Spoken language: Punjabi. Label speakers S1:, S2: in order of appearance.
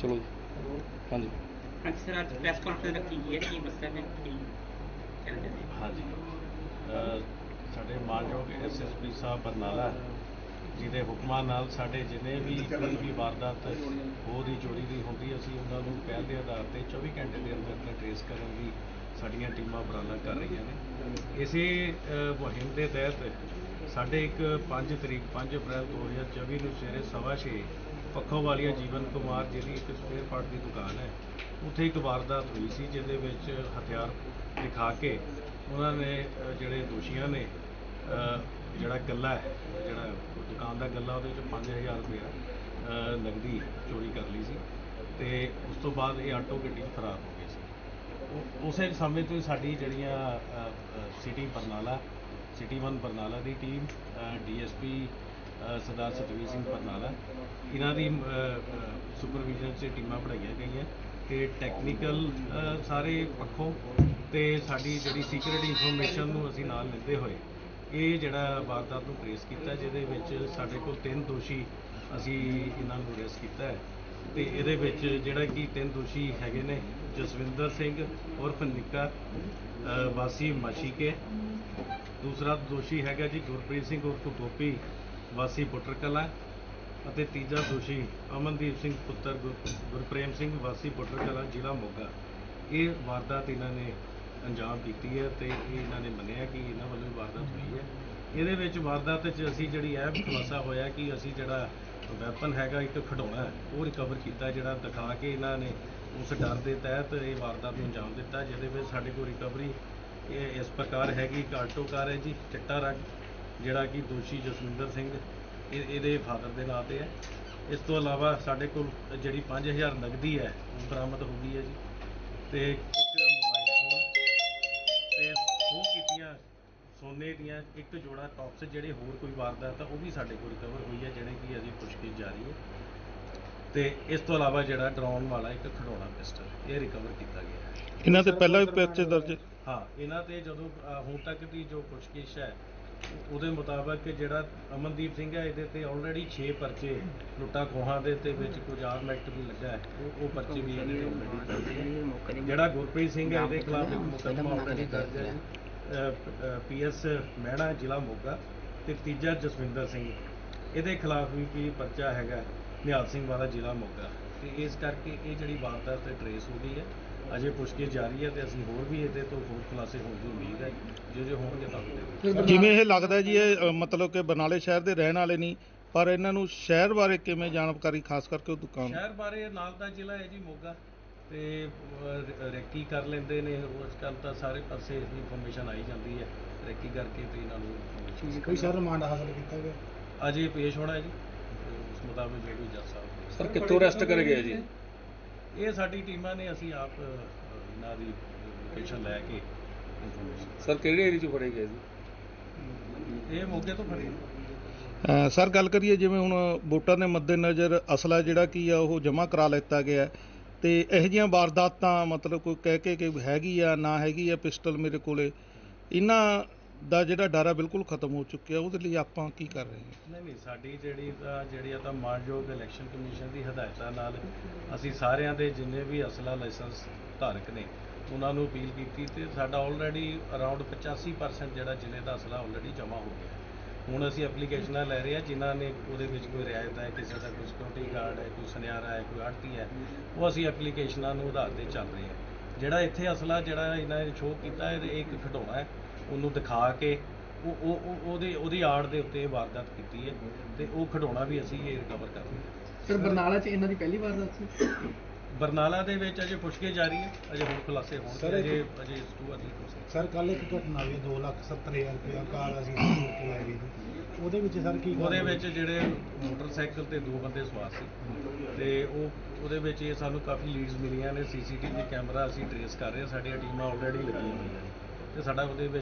S1: ਚਲੋ ਜੀ। ਹਾਂਜੀ।
S2: ਸਾਡੇ ਸਰ ਅੱਜ ਪ੍ਰੈਸ ਕਾਨਫਰੰਸ ਰੱਖੀ
S3: ਸਾਹਿਬ ਬਰਨਾਲਾ ਜਿਹਦੇ ਹੁਕਮਾਂ ਨਾਲ ਸਾਡੇ ਜਿੰਨੇ ਵੀ ਕੋਈ ਵੀ ਵਾਰਦਾਤ ਹੋਰ ਹੀ ਚੋਰੀ ਦੀ ਹੁੰਦੀ ਅਸੀਂ ਉਹਨਾਂ ਨੂੰ ਪਹਿਲ ਦੇ ਆਧਾਰ ਤੇ 24 ਘੰਟੇ ਦੇ ਅੰਦਰ ਅੰਦਰ ਟ੍ਰੇਸ ਕਰਨ ਦੀ ਸਾਡੀਆਂ ਟੀਮਾਂ ਬਰਾਨਾ ਕਰ ਰਹੀਆਂ ਨੇ। ਇਸੇ ਮੁਹਿੰਮ ਦੇ ਤਹਿਤ ਸਾਡੇ ਇੱਕ 5 ਤਰੀਕ 5 ਅਪ੍ਰੈਲ 2024 ਨੂੰ ਸਵੇਰੇ 6:30 ਪੱਖੋਵਾਲੀਆ ਜੀਵਨ ਕੁਮਾਰ ਜਿਹਦੀ ਇੱਕ ਸਪੇਅਰ ਪਾਰਟ ਦੀ ਦੁਕਾਨ ਹੈ ਉੱਥੇ ਇੱਕ ਵਾਰਦਾਤ ਹੋਈ ਸੀ ਜਿਹਦੇ ਵਿੱਚ ਹਥਿਆਰ ਦਿਖਾ ਕੇ ਉਹਨਾਂ ਨੇ ਜਿਹੜੇ ਦੋਸ਼ੀਆਂ ਨੇ ਜਿਹੜਾ ਗੱਲਾ ਹੈ ਜਿਹੜਾ ਦੁਕਾਨ ਦਾ ਗੱਲਾ ਉਹਦੇ ਵਿੱਚ 5000 ਰੁਪਇਆ ਅ, ਨਕਦੀ ਚੋਰੀ ਕਰ ਲਈ ਸੀ ਤੇ ਉਸ ਤੋਂ ਬਾਅਦ ਇਹ ਆਟੋ ਗੱਡੀ 'ਚ ਫਰਾਰ ਹੋ ਗਈ ਸੀ। ਉਹ- ਉਸੇ ਸਮੇਂ ਤੋਂ ਸਾਡੀ ਜਿਹੜੀਆਂ ਸਿਟੀ ਬਰਨਾਲਾ ਸਿਟੀ 1 ਬਰਨਾਲਾ ਦੀ ਟੀਮ ਡੀਐਸਪੀ ਸਰਦਾਰ ਸਤਵੀਰ ਸਿੰਘ ਬਰਨਾਲਾ ਇਹਨਾਂ ਦੀ ਸੁਪਰਵਿਜ਼ਨ 'ਚ ਟੀਮਾਂ ਬਣਾਈਆਂ ਗਈਆਂ ਤੇ ਟੈਕਨੀਕਲ ਸਾਰੇ ਪੱਖੋਂ ਤੇ ਸਾਡੀ ਜਿਹੜੀ ਸੀਕ੍ਰੀਟ ਇਨਫੋਰਮੇਸ਼ਨ ਨੂੰ ਅਸੀਂ ਨਾਲ ਲੈਂਦੇ ਹੋਏ, ਇਹ ਜਿਹੜਾ ਵਾਰਦਾਤ ਨੂੰ ਟ੍ਰੇਸ ਕੀਤਾ, ਜਿਹਦੇ ਵਿੱਚ ਸਾਡੇ ਕੋਲ ਤਿੰਨ ਦੋਸ਼ੀ ਅਸੀਂ ਇਹਨਾਂ ਨੂੰ ਅਰੈਸਟ ਕੀਤਾ ਹੈ। ਤੇ ਇਹਦੇ ਵਿੱਚ ਜਿਹੜਾ ਕਿ ਤਿੰਨ ਦੋਸ਼ੀ ਹੈਗੇ ਨੇ, ਜਸਵਿੰਦਰ ਸਿੰਘ ਉਰਫ ਨਿੱਕਾ ਵਾਸੀ ਮਾਸ਼ੀਕੇ। ਦੂਸਰਾ ਦੋਸ਼ੀ ਹੈਗਾ ਜੀ ਗੁਰਪ੍ਰੀਤ ਸਿੰਘ ਉਰਫ ਗੋਪੀ ਵਾਸੀ ਬੁੱਟਰ ਕਲਾਂ ਅਤੇ ਤੀਜਾ ਦੋਸ਼ੀ ਅਮਨਦੀਪ ਸਿੰਘ ਪੁੱਤਰ ਗੁਰ- ਗੁਰਪ੍ਰੇਮ ਸਿੰਘ ਵਾਸੀ ਬੁੱਟਰ ਕਲਾਂ ਜ਼ਿਲ੍ਹਾ ਮੋਗਾ। ਇਹ ਵਾਰਦਾਤ ਇਹਨਾਂ ਨੇ ਅੰਜਾਮ ਕੀਤੀ ਹੈ ਤੇ ਇਹ ਇਹਨਾਂ ਨੇ ਮੰਨਿਆ ਕਿ ਇਹਨਾਂ ਵੱਲੋਂ ਹੀ ਵਾਰਦਾਤ ਹੋਈ ਹੈ। ਇਹਦੇ ਵਿੱਚ ਵਾਰਦਾਤ 'ਚ ਅਸੀਂ ਜਿਹੜੀ ਇਹ ਖੁਲਾਸਾ ਹੋਇਆ ਕਿ ਅਸੀਂ ਜਿਹੜਾ ਵੈਪਨ ਹੈਗਾ ਇੱਕ ਖਿਡੌਣਾ ਹੈ, ਉਹ ਰਿਕਵਰ ਕੀਤਾ ਜਿਹੜਾ ਦਿਖਾ ਕੇ ਇਹਨਾਂ ਨੇ ਉਸ ਡਰ ਦੇ ਤਹਿਤ ਇਹ ਵਾਰਦਾਤ ਨੂੰ ਅੰਜਾਮ ਦਿੱਤਾ ਜਿਹਦੇ ਵਿੱਚ ਸਾਡੇ ਕੋਲ ਰਿਕਵਰੀ ਇਹ ਇਸ ਪ੍ਰਕਾਰ ਹੈਗੀ ਇੱਕ ਆਲਟੋ ਕਾਰ ਹੈ ਜੀ ਚਿੱਟਾ ਰੰਗ। ਜਿਹੜਾ ਕਿ ਦੋਸ਼ੀ ਜਸਵਿੰਦਰ ਸਿੰਘ ਇਹ ਇਹਦੇ ਫਾਦਰ ਦੇ ਨਾਂ ਤੇ ਹੈ। ਇਸ ਤੋਂ ਇਲਾਵਾ ਸਾਡੇ ਕੋਲ ਜਿਹੜੀ 5000 ਨਗਦੀ ਹੈ ਉਹ ਬਰਾਮਦ ਹੋ ਗਈ ਹੈ ਜੀ। ਤੇ ਇੱਕ ਮੋਬਾਈਲ ਫੋਨ ਤੇ ਉਹ ਕੀਤੀਆਂ ਸੋਨੇ ਦੀਆਂ ਇੱਕ ਜੋੜਾ ਟੌਪਸ ਜਿਹੜੇ ਹੋਰ ਕੋਈ ਵਾਰਦਾਤ ਆ ਉਹ ਵੀ ਸਾਡੇ ਕੋਲ ਰਿਕਵਰ ਹੋਈ ਹੈ ਜਿਹੜੇ ਕਿ ਅਜੇ ਪੁੱਛਗਿੱਛ ਜਾਰੀ ਹੈ। ਤੇ ਇਸ ਤੋਂ ਇਲਾਵਾ ਜਿਹੜਾ ਡਰਾਉਣ ਵਾਲਾ ਇੱਕ ਖਿਡੌਣਾ ਪਿਸਟਲ ਇਹ ਰਿਕਵਰ ਕੀਤਾ ਗਿਆ ਹੈ।
S1: ਇਹਨਾਂ ਤੇ ਪਹਿਲਾਂ ਵੀ ਪਰਚੇ ਦਰਜ?
S3: ਹਾਂ ਇਹਨਾਂ ਤੇ ਜਦੋਂ ਅ, ਹੁਣ ਤੱਕ ਦੀ ਜੋ ਪੁੱਛਗਿੱਛ ਹੈ ਉਹਦੇ ਮੁਤਾਬਕ ਜਿਹੜਾ ਅਮਨਦੀਪ ਸਿੰਘ ਹੈ ਇਹਦੇ ਤੇ ਆਲਰੇਡੀ 6 ਪਰਚੇ ਲੁੱਟਾਂ ਖੋਹਾਂ ਦੇ ਤੇ ਵਿੱਚ ਕੁਝ ਆਰਮ ਐਕਟ ਵੀ ਲੱਗਾ ਹੈ। ਉਹ ਉਹ ਪਰਚੇ ਵੀ ਇਹਦੇ ਤੇ already ਜਿਹੜਾ ਗੁਰਪ੍ਰੀਤ ਸਿੰਘ ਹੈ ਇਹਦੇ ਖਿਲਾਫ ਇੱਕ ਮੁਕੱਦਮਾ ਆਲਰੇਡੀ ਦਰਜ ਹੈ। ਪੀਐਸ ਮਹਿਣਾ ਜ਼ਿਲ੍ਹਾ ਮੋਗਾ ਤੇ ਤੀਜਾ ਜਸਵਿੰਦਰ ਸਿੰਘ। ਇਹਦੇ ਖਿਲਾਫ ਵੀ ਕੀ ਪਰਚਾ ਹੈਗਾ? ਨਿਹਾਲ ਸਿੰਘ ਵਾਲਾ ਜ਼ਿਲ੍ਹਾ ਮੋਗਾ। ਤੇ ਇਸ ਕਰਕੇ ਇਹ ਜਿਹੜੀ ਵਾਰਦਾਤ ਤੇ ਟਰੇਸ ਹੋ ਗਈ ਹੈ। ਅਜੇ ਪੁੱਛਗਿੱਛ ਜਾਰੀ ਹੈ ਤੇ ਅਸੀਂ ਹੋਰ ਵੀ ਇਹਦੇ ਤੋਂ ਹੋਰ ਖੁਲਾਸੇ ਹੋਣ ਦੀ ਉਮੀਦ ਹੈ। ਜੇ ਜੇ ਹੋਣਗੇ ਤਾਂ ਦੇਵਾਂਗੇ
S1: ਜਿਵੇਂ ਇਹ ਲੱਗਦਾ ਜੀ ਇਹ ਅ, ਮਤਲਬ ਕਿ ਬਰਨਾਲੇ ਸ਼ਹਿਰ ਦੇ ਰਹਿਣ ਵਾਲੇ ਨਹੀਂ ਪਰ ਇਹਨਾਂ ਨੂੰ ਸ਼ਹਿਰ ਬਾਰੇ ਕਿਵੇਂ ਜਾਣਕਾਰੀ ਖਾਸ ਕਰਕੇ ਉਹ ਦੁਕਾਨ?
S3: ਸ਼ਹਿਰ ਬਾਰੇ ਨਾਲ ਦਾ ਜ਼ਿਲ੍ਹਾ ਹੈ ਜੀ ਮੋਗਾ ਤੇ ਅਹ, ਰੈਕੀ ਕਰ ਲੈਂਦੇ ਨੇ। ਉਸ ਕੱਲ ਤਾਂ ਸਾਰੇ ਪਾਸੇ ਇਨਫੋਰਮੇਸ਼ਨ ਆਈ ਜਾਂਦੀ ਹੈ ਰੈਕੀ ਕਰਕੇ ਤੇ ਇਹਨਾਂ ਨੂੰ information
S4: ਕੋਈ ਸਰ ਰਿਮਾਂਡ ਹਾਸਲ ਕੀਤਾ ਗਿਆ?
S3: ਅਜੇ ਪੇਸ਼ ਹੋਣਾ ਹੈ ਜੀ ਤੇ ਉਸ ਮੁਤਾਬਕ ਜੋ ਵੀ ਜੱਜ ਸਾਹਿਬ
S5: ਸਰ ਕਿੱਥੋਂ ਅਰੈਸਟ ਕਰੇ ਗਏ ਜੀ?
S3: ਇਹ ਸਾਡੀ ਟੀਮਾਂ ਨੇ ਅਸੀਂ ਆਪ ਇਹਨਾਂ ਦੀ ਲੋਕੇਸ਼ਨ ਲੈ ਕੇ
S5: ਸਰ ਕਿਹੜੇ ਏਰੀਆ ਚ ਫੜੇ ਗਏ ਜੀ
S3: ਇਹ ਮੋਗੇ ਤੋਂ ਫੜੇ
S1: ਸਰ ਗੱਲ ਕਰੀਏ ਜਿਵੇਂ ਹੁਣ ਵੋਟਾਂ ਦੇ ਮੱਦੇਨਜ਼ਰ ਅਸਲਾ ਜਿਹੜਾ ਕੀ ਆ ਉਹ ਜਮ੍ਹਾਂ ਕਰਾ ਲਿੱਤਾ ਗਿਆ ਤੇ ਇਹੋ ਜਿਹੀਆਂ ਵਾਰਦਾਤਾਂ ਮਤਲਬ ਕੋਈ ਕਹਿ ਕੇ ਕਿ ਹੈਗੀ ਆ ਨਾ ਹੈਗੀ ਆ ਪਿਸਟਲ ਮੇਰੇ ਕੋਲੇ ਇਹਨਾਂ ਦਾ ਜਿਹੜਾ ਡਰ ਆ ਬਿਲਕੁਲ ਖਤਮ ਹੋ ਚੁੱਕਿਆ, ਉਹਦੇ ਲਈ ਆਪਾਂ ਕੀ ਕਰ ਰਹੇ ਹਾਂ?
S3: ਨਹੀਂ ਨਹੀਂ, ਸਾਡੀ ਜਿਹੜੀ ਤਾਂ ਜਿਹੜੀ ਆ ਤਾਂ ਮਾਨਯੋਗ ਇਲੈਕਸ਼ਨ ਕਮਿਸ਼ਨ ਦੀ ਹਦਾਇਤਾਂ ਨਾਲ ਅਸੀਂ ਸਾਰਿਆਂ ਦੇ ਜਿੰਨੇ ਵੀ ਅਸਲਾ ਲਾਇਸੈਂਸ ਧਾਰਕ ਨੇ, ਉਹਨਾਂ ਨੂੰ ਅਪੀਲ ਕੀਤੀ ਤੇ ਸਾਡਾ ਆਲਰੇਡੀ ਅਰਾਊਂਡ 85% ਜਿਹੜਾ ਜ਼ਿਲ੍ਹੇ ਦਾ ਅਸਲਾ ਆਲਰੇਡੀ ਜਮ੍ਹਾਂ ਹੋ ਗਿਆ। ਹੁਣ ਅਸੀਂ ਐਪਲੀਕੇਸ਼ਨਾਂ ਲੈ ਰਹੇ ਹਾਂ, ਜਿਨ੍ਹਾਂ ਨੇ ਉਹਦੇ ਵਿੱਚ ਕੋਈ ਰਿਆਇਤ ਹੈ, ਕਿਸੇ ਦਾ ਕੋਈ ਸਿਕਿਉਰਿਟੀ ਗਾਰਡ ਹੈ, ਕੋਈ ਸੁਨਿਆਰਾ ਹੈ, ਕੋਈ ਆੜਤੀ ਹੈ, ਉਹ ਅਸੀਂ ਐਪਲੀਕੇਸ਼ਨਾਂ ਨੂੰ ਆਧਾਰ ਤੇ ਚੱਲ ਰਹੇ ਹਾਂ। ਜਿਹੜਾ ਇੱਥੇ ਅਸਲਾ, ਜਿਹੜਾ ਇਹਨਾਂ ਨੇ ਸ਼ੋਅ ਕੀਤਾ, ਇਹ ਇੱਕ ਖਿਡੌਣਾ ਹੈ। ਉਹਨੂੰ ਦਿਖਾ ਕੇ ਉਹ ਉਹ ਉਹ- ਉਹਦੇ ਉਹਦੀ ਆੜ ਦੇ ਉੱਤੇ ਇਹ ਵਾਰਦਾਤ ਕੀਤੀ ਹੈ ਤੇ ਉਹ ਖਿਡੌਣਾ ਵੀ ਅਸੀਂ ਇਹ ਰਿਕਵਰ ਕਰ ਰਹੇ ਹਾਂ।
S4: ਸਰ ਬਰਨਾਲਾ 'ਚ ਇਹਨਾਂ ਦੀ ਪਹਿਲੀ ਵਾਰ ਸੀ?
S3: ਬਰਨਾਲਾ ਦੇ ਵਿੱਚ ਅਜੇ ਪੁੱਛਕੇ ਜਾਰੀ ਹੈ ਅਜੇ ਹੋਰ ਖੁਲਾਸੇ ਹੋਣਗੇ ਅਜੇ ਅਜੇ ਇਸ ਤੋਂ ਅਜੇ ਕੁਛ ਨਹੀਂ।
S4: ਸਰ ਕੱਲ ਇੱਕ ਘਟਨਾ ਹੋਈ 270000 ਰੁਪਇਆ ਕਾਰ ਅਸੀਂ ਲੁੱਟ ਕੇ ਲੈ ਗਏ ਸੀ। ਉਹਦੇ ਵਿੱਚ ਸਰ ਕੀ
S3: ਉਹਦੇ ਵਿੱਚ ਜਿਹੜੇ ਮੋਟਰਸਾਈਕਲ ਤੇ ਦੋ ਬੰਦੇ ਸਵਾਰ ਸੀ ਤੇ ਉਹ ਉਹਦੇ ਵਿੱਚ ਇਹ ਸਾਨੂੰ ਕਾਫੀ ਲੀਡਸ ਮਿਲੀਆਂ ਨੇ ਸੀਸੀਟੀਵੀ ਕੈਮਰਾ ਅਸੀਂ ਟਰੇਸ ਕਰ ਰਹੇ ਹਾਂ ਸਾਡੀਆਂ ਟੀਮਾਂ ਆਲਰੇਡੀ ਲੱਗੀਆਂ ਹੋਈਆਂ ਨੇ ਤੇ ਸਾਡਾ ਉਹਦੇ ਵਿੱਚ